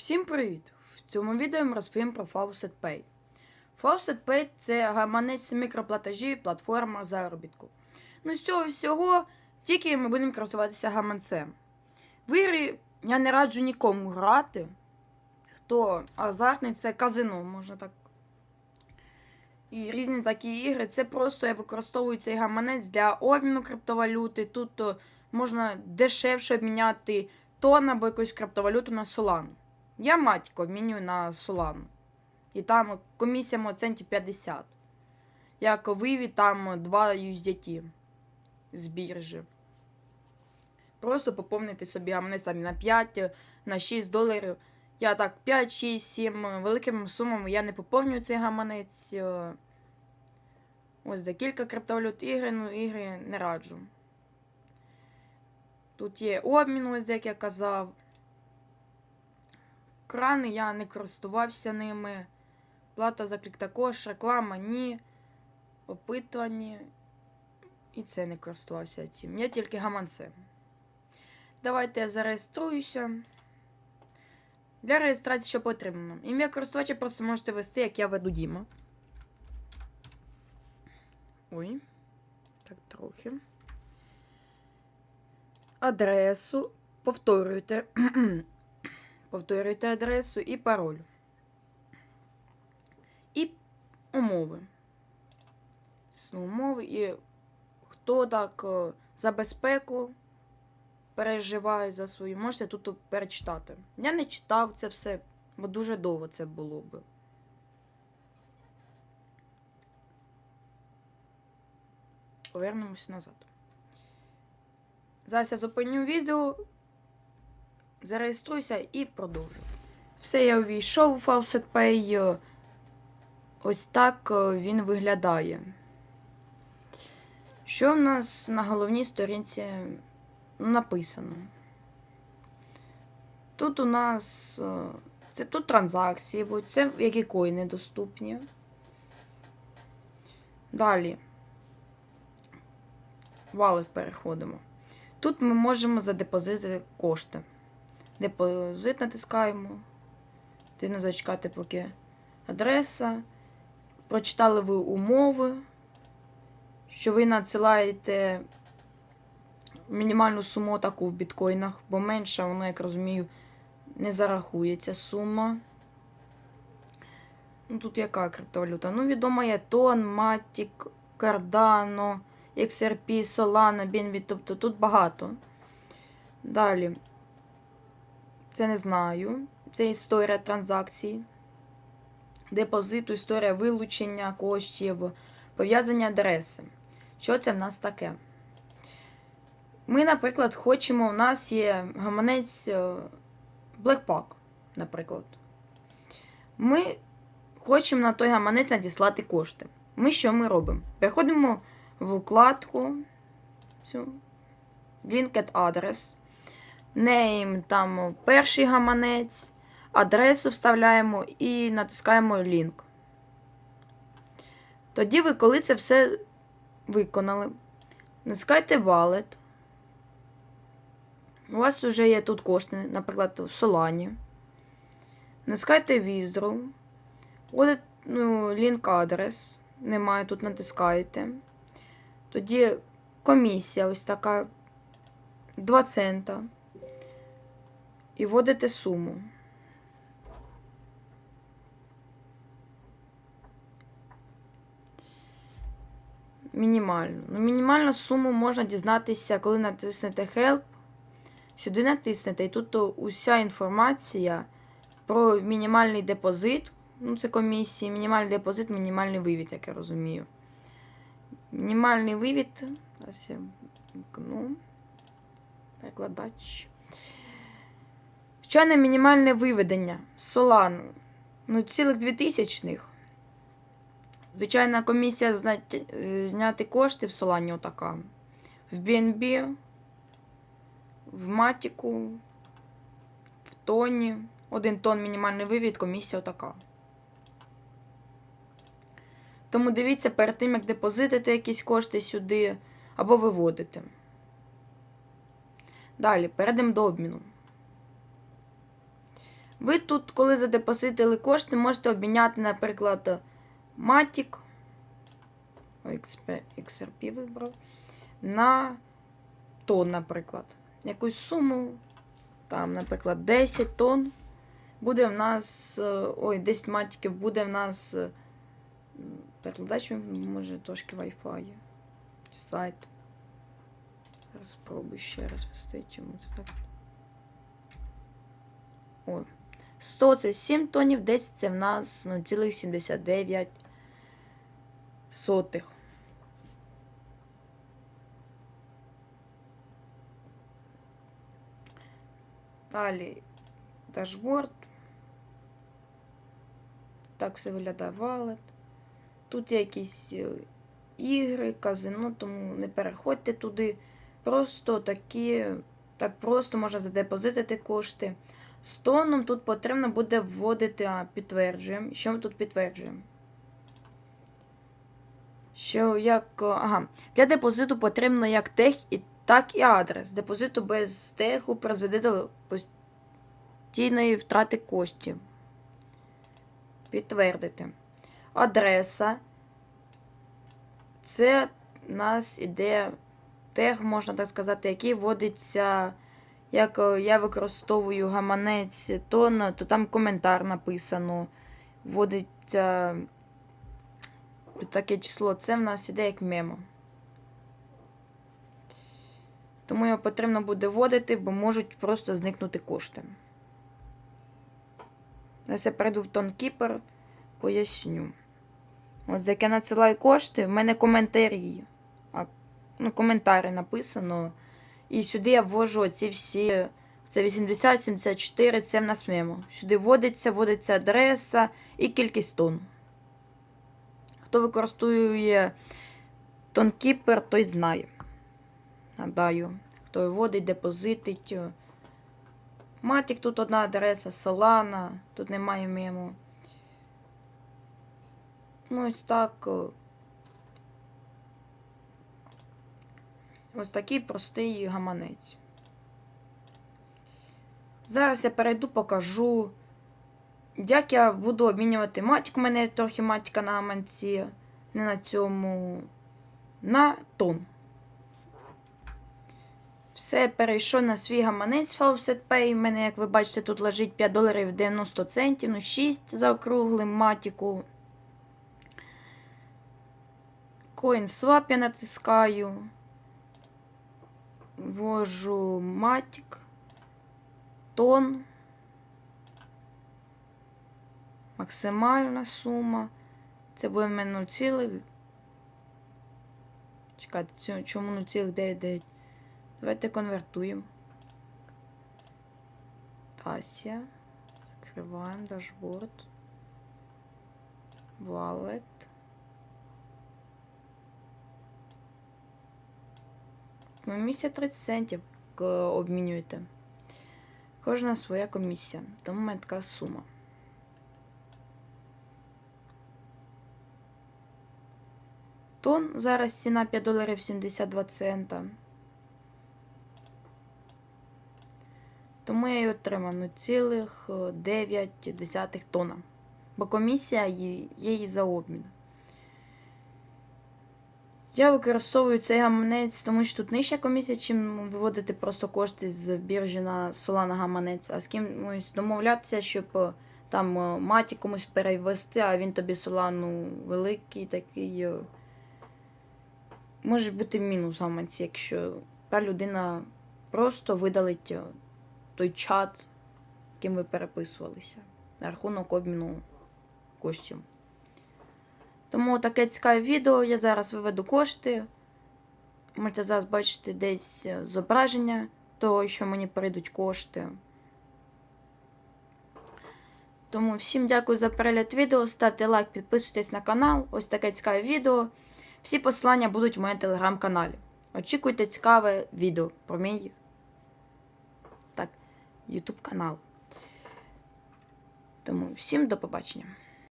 Всім привіт! В цьому відео ми розповім про Faucet Pay. Faucet Pay – це гаманець мікроплатежів, платформа заробітку. Ну, з цього всього тільки ми будемо користуватися гаманцем. В ігри я не раджу нікому грати. Хто азартний, це казино, можна так. І різні такі ігри. Це просто я використовую цей гаманець для обміну криптовалюти. Тут можна дешевше обміняти тон або якусь криптовалюту на Solana. Я матько обмінюю на Solana. І там комісія мого центів 50. Як виві там 2 USDT з біржі. Просто поповнити собі там на 5, на 6 доларів. Я так 5, 6, 7 великими сумами я не поповнюю цей гаманець. Ось декілька криптовалют ігри, ну ігри не раджу. Тут є обмін, ось як я казав. Крани я не користувався ними. Плата за клік також, реклама ні. Опитування. І це не користувався цим. Я тільки гаманцем. Давайте я зареєструюся. Для реєстрації що потрібно? Ім'я користувача просто можете ввести, як я веду Діма. Ой. Так, трохи. Адресу. Повторюйте. Повторюйте адресу і пароль. І умови. Умови і хто так е, за безпеку переживає за свою, можете тут перечитати. Я не читав це все, бо дуже довго це було би. Повернемось назад. Зараз я зупиню відео, зареєструюся і продовжу. Все, я увійшов у Faucet Pay. Ось так е, він виглядає. Що в нас на головній сторінці написано? Тут у нас е, це тут транзакції, бо це які коїни доступні. Далі. Валет переходимо. Тут ми можемо задепозити кошти. Депозит натискаємо. Потрібно зачекати, поки адреса. Прочитали ви умови, що ви надсилаєте мінімальну суму таку в біткоїнах, бо менша, вона, як розумію, не зарахується сума. Ну, тут яка криптовалюта? Ну, відомо є Тон, Matic, Cardano, XRP, Solana, BNB, тобто тут багато. Далі. Це не знаю. Це історія транзакцій. Депозиту, історія вилучення коштів, пов'язані адреси. Що це в нас таке? Ми, наприклад, хочемо, у нас є гаманець е, Blackpack, наприклад. Ми хочемо на той гаманець надіслати кошти. Ми що ми робимо? Переходимо в вкладку. Linked address. Name, там перший гаманець, адресу вставляємо і натискаємо лінк. Тоді ви, коли це все виконали, натискайте Wallet. У вас вже є тут кошти, наприклад, в Solana. Натискайте Withdraw. Вводите ну, лінк адрес. Немає, тут натискаєте. Тоді комісія ось така 2 цента. І вводите суму. Мінімальну. Ну, мінімальну суму можна дізнатися, коли натиснете Help. Сюди натиснете, і тут уся інформація про мінімальний депозит. Ну, це комісії, мінімальний депозит, мінімальний вивід, як я розумію. Мінімальний вивід. Зараз я вмкну. Перекладач. Щойне мінімальне виведення. Solana. Ну, цілих дві тисячних. Звичайна комісія зняти кошти в Солані отака. В BNB, в Матіку, в Тоні. Один тон мінімальний вивід, комісія отака. Тому дивіться перед тим, як депозитити якісь кошти сюди або виводити. Далі, перейдемо до обміну. Ви тут, коли задепозитили кошти, можете обміняти, наприклад, Matic. XRP вибрав. На тон, наприклад. Якусь суму. Там, наприклад, 10 тонн. Буде в нас. е, Ой, 10 матіків буде в нас. е, Перекладач, може, трошки Wi-Fi. Сайт. Зараз спробую ще раз вести, чому це так. Ой. 100 це 7 тонів, 10 це в нас 0,79 сотих. Далі дашборд. Так все виглядає валет. Тут є якісь е, ігри, казино, тому не переходьте туди. Просто такі, так просто можна задепозитити кошти. З тоном тут потрібно буде вводити, а, підтверджуємо. Що ми тут підтверджуємо? Що як. Ага. Для депозиту потрібно як тех, і, так і адрес. Депозиту без теху призведе до постійної втрати коштів. Підтвердити. Адреса. Це у нас іде тег, можна так сказати, який вводиться. Як е, я використовую гаманець тон, то там коментар написано. Вводиться таке число. Це в нас іде як мемо. Тому його потрібно буде вводити, бо можуть просто зникнути кошти. Зараз я перейду в TonKeeper, поясню. Ось як я надсилаю кошти, в мене коментарі. А, ну, коментарі написано. І сюди я ввожу ці всі. Це 80, 74, це в нас мемо. Сюди вводиться, вводиться адреса і кількість тонн. Хто використовує TonKeeper, той знає. Гадаю. Хто вводить, депозитить. Матік тут одна адреса, Solana, тут немає мемо. Ну, ось так. Ось такий простий гаманець. Зараз я перейду, покажу, як я буду обмінювати матік. У мене трохи матіка на гаманці, не на цьому, на тон. Все, перейшов на свій гаманець Faucet Pay. У мене, як ви бачите, тут лежить 5 доларів 90 центів, ну 6 за округлим матіку. CoinSwap я натискаю. Ввожу матік. Тон. Максимальна сума. Це буде в мене 0, цілих. Чекайте, чому 0,99? Давайте конвертуємо. Тася. Закриваємо дашборд. Wallet. Комісія 30 центів обмінюєте. Кожна своя комісія. Тому мене така сума. Тон зараз ціна 5 доларів 72 цента. Тому я її отримав ну, цілих 9 тонна. Бо комісія є її за обмін. Я використовую цей гаманець, тому що тут нижча комісія, чим виводити просто кошти з біржі на Solana гаманець, а з кимось домовлятися, щоб е, там е, маті комусь перевести, а він тобі Solana великий такий. е, Може бути мінус гаманці, якщо та людина просто видалить той чат, ким ви переписувалися, на рахунок обміну коштів. Тому таке цікаве відео. Я зараз виведу кошти. Можете зараз бачити десь е, зображення того, що мені перейдуть кошти. Тому всім дякую за перегляд відео. Ставте лайк, підписуйтесь на канал. Ось таке цікаве відео. Всі посилання будуть в моєму телеграм-каналі. Очікуйте цікаве відео про мій так, YouTube канал. Тому всім до побачення.